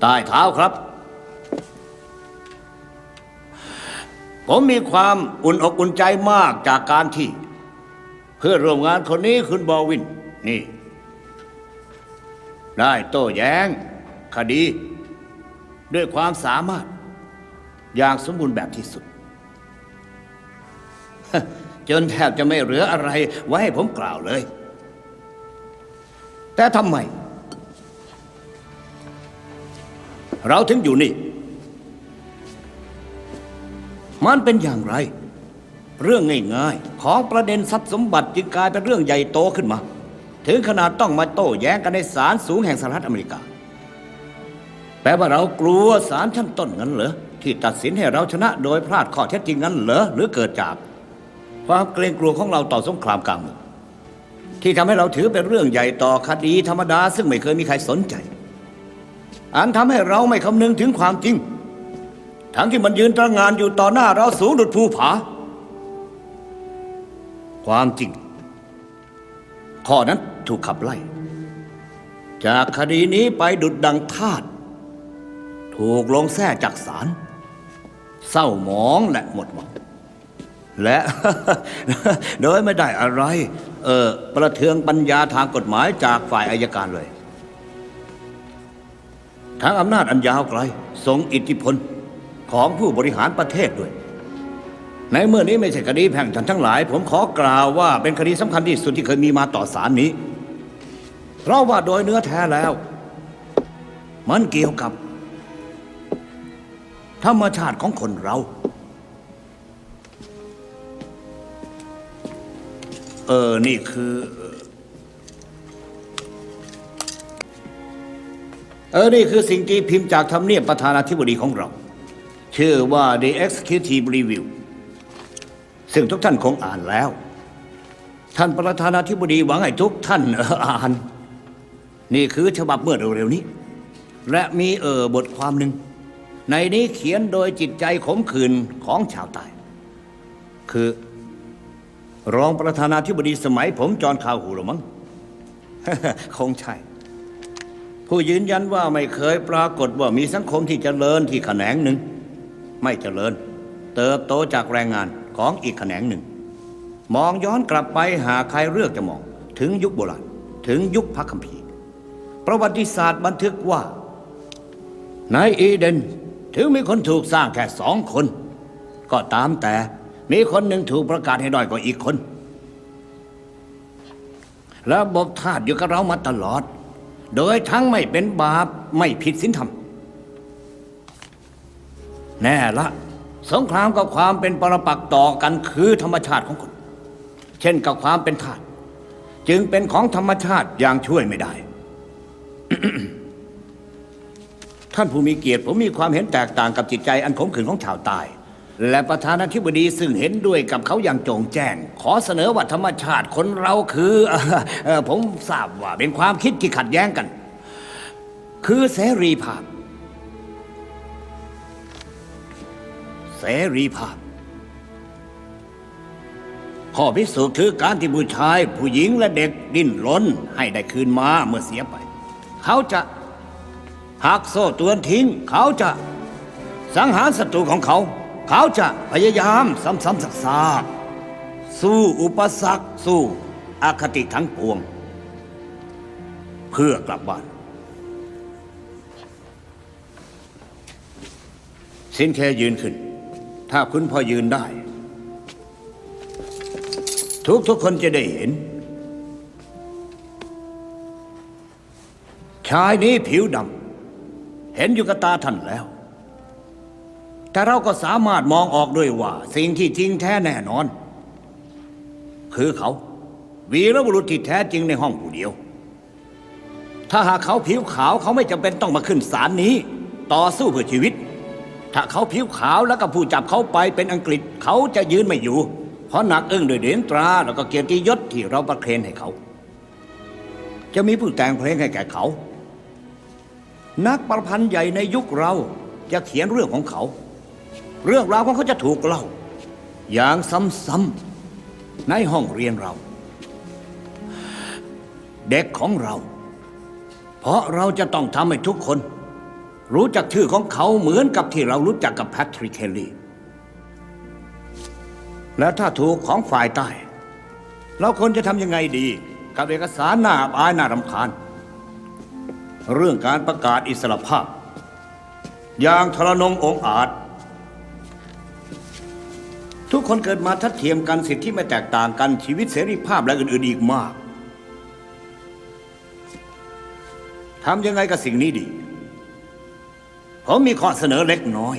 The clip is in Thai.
ใต้เท้าครับ ผมมีความอุ่นอกอุ่นใจมากจากการที่ เพื่อร่วมงานคนนี้คุณบอวิน นี่ ได้โต้แย้ง คดี ด้วยความสามารถ อย่างสมบูรณ์แบบที่สุด จนแทบจะไม่เหลืออะไรไว้ให้ผมกล่าวเลย แต่ทำไม เราถึงอยู่นี่ มันเป็นอย่างไร เรื่องง่ายๆ ของประเด็นทรัพย์สมบัติจึงกลายเป็นเรื่องใหญ่โตขึ้นมา ถึงขนาดต้องมาโต้แย้งกันในศาลสูงแห่งสหรัฐอเมริกา แปลว่าเรากลัวศาลชั้นต้นงั้นเหรอที่ตัดสินให้เราชนะโดยพลาดข้อเท็จจริงงั้นเหรอหรือเกิดจาก ความเกรงกลัวของเราต่อสงครามกลางเมืองที่ทำให้เราถือเป็นเรื่องใหญ่ต่อคดีธรรมดา ซึ่งไม่เคยมีใครสนใจ อันทำให้เราไม่คำนึงถึงความจริง ทั้งที่มันยืนตระงานอยู่ต่อหน้าเราสูงดุดภูผา ความจริง ข้อนั้นถูกขับไล่ จากคดีนี้ไปดุดดังทาสถูกลงแท้จากศาลเศร้าหมองและหมดหวังและ โดยไม่ได้อะไร เออประเทืองปัญญาทางกฎหมายจากฝ่ายอายการเลย ทั้งอำนาจอันยาวไกลทรงอิทธิพลของผู้บริหารประเทศด้วย ในเมื่อนี้ไม่ใช่คดีแพ่งทันทั้งหลาย ผมขอกล่าวว่าเป็นคดีสำคัญที่สุดที่เคยมีมาต่อศาลนี้ เพราะว่าโดยเนื้อแท้แล้ว มันเกี่ยวกับ ธรรมชาติของคนเรา เออ นี่คือ เออ นี่คือสิ่งที่พิมพ์จากทำเนียบประธานาธิบดีของเรา ชื่อว่า The Executive Review ซึ่งทุกท่านคงอ่านแล้ว ท่านประธานาธิบดีหวังให้ทุกท่านเอออ่าน นี่คือฉบับเมื่อเร็วๆนี้ และมีเออบทความหนึ่ง ในนี้เขียนโดยจิตใจขมขื่นของชาวใต้คือ รองประธานาธิบดีสมัยผมจอห์นคาวหูหรือมั้งคงใช่ ผู้ยืนยันว่าไม่เคยปรากฏว่ามีสังคมที่เจริญที่แขนงหนึ่ง ไม่เจริญ เติบโตจากแรงงานของอีกแขนงหนึ่ง มองย้อนกลับไปหาใครเลือกจะมอง ถึงยุคโบราณถึงยุคพระคัมภีร์ ประวัติศาสตร์บันทึกว่าในอีเดนถึงมีคนถูกสร้างแค่สองคน ก็ตามแต่มีคนหนึ่งถูกประกาศให้ด้อยกว่าอีกคน ระบบทาสอยู่กับเรามาตลอด โดยทั้งไม่เป็นบาปไม่ผิดศีลธรรม แน่ละ สงครามกับความเป็นปรปักษ์ต่อกันคือธรรมชาติของคน เช่นกับความเป็นทาสจึงเป็นของธรรมชาติอย่างช่วยไม่ได้ ท่านผู้มีเกียรติผมมีความเห็นแตกต่างกับจิตใจอันขมขื่นของชาวใต้ และประธานาธิบดีซึ่งเห็นด้วยกับเขาอย่างโจงแจ้ง ขอเสนอว่าธรรมชาติคนเราคือเอ่อเอ่อผมทราบว่าเป็นความคิดที่ขัดแย้งกัน คือเสรีภาพ เสรีภาพ ข้อพิสูจน์คือการที่ผู้ชาย ผู้หญิงและเด็กดิ้นรนให้ได้คืนมาเมื่อเสียไป เขาจะหักโซ่ตรวนทิ้ง เขาจะสังหารศัตรูของเขา เขาจะพยายามซ้ำๆซากๆสู้อุปสรรคสู้อคติทั้งปวง เพื่อกลับบ้านสินแค่ยืนขึ้น ถ้าคุณพอยืนได้ ทุกทุกคนจะได้เห็น ชายนี้ผิวดำ เห็นอยู่กับตาท่านแล้ว แต่เราก็สามารถมองออกด้วยว่า สิ่งที่จริงแท้แน่นอน คือเขา วีรบุรุษที่แท้จริงในห้องผู้เดียว ถ้าหากเขาผิวขาวเขาไม่จำเป็นต้องมาขึ้นศาลนี้ ต่อสู้เพื่อชีวิต ถ้าเขาผิวขาวแล้วก็ผู้จับเขาไปเป็นอังกฤษเขาจะยืนไม่อยู่ เพราะหนักอึ้งด้วยเหรียญตรา แล้วก็เกียรติยศที่เราประเคนให้เขา จะมีผู้แต่งเพลงให้แก่เขา นักประพันธ์ใหญ่ในยุคเราจะเขียนเรื่องของเขา เรื่องราวของเขาจะถูกเล่า อย่างซ้ำๆในห้องเรียนเรา เด็กของเรา เพราะเราจะต้องทำให้ทุกคน รู้จักชื่อของเขาเหมือนกับที่เรารู้จักกับแพทริกเคลลี่ และถ้าถูกของฝ่ายใต้ เราควรจะทำยังไงดี กับเอกสารหน้าอับอายน่ารำคาญ เรื่องการประกาศอิสรภาพ อย่างทรนงองอาจ ทุกคนเกิดมาทัดเทียมกันสิทธิไม่แตกต่างกันชีวิตเสรีภาพและอื่นๆอีกมากทำยังไงกับสิ่งนี้ดี ผมมีข้อเสนอเล็กน้อย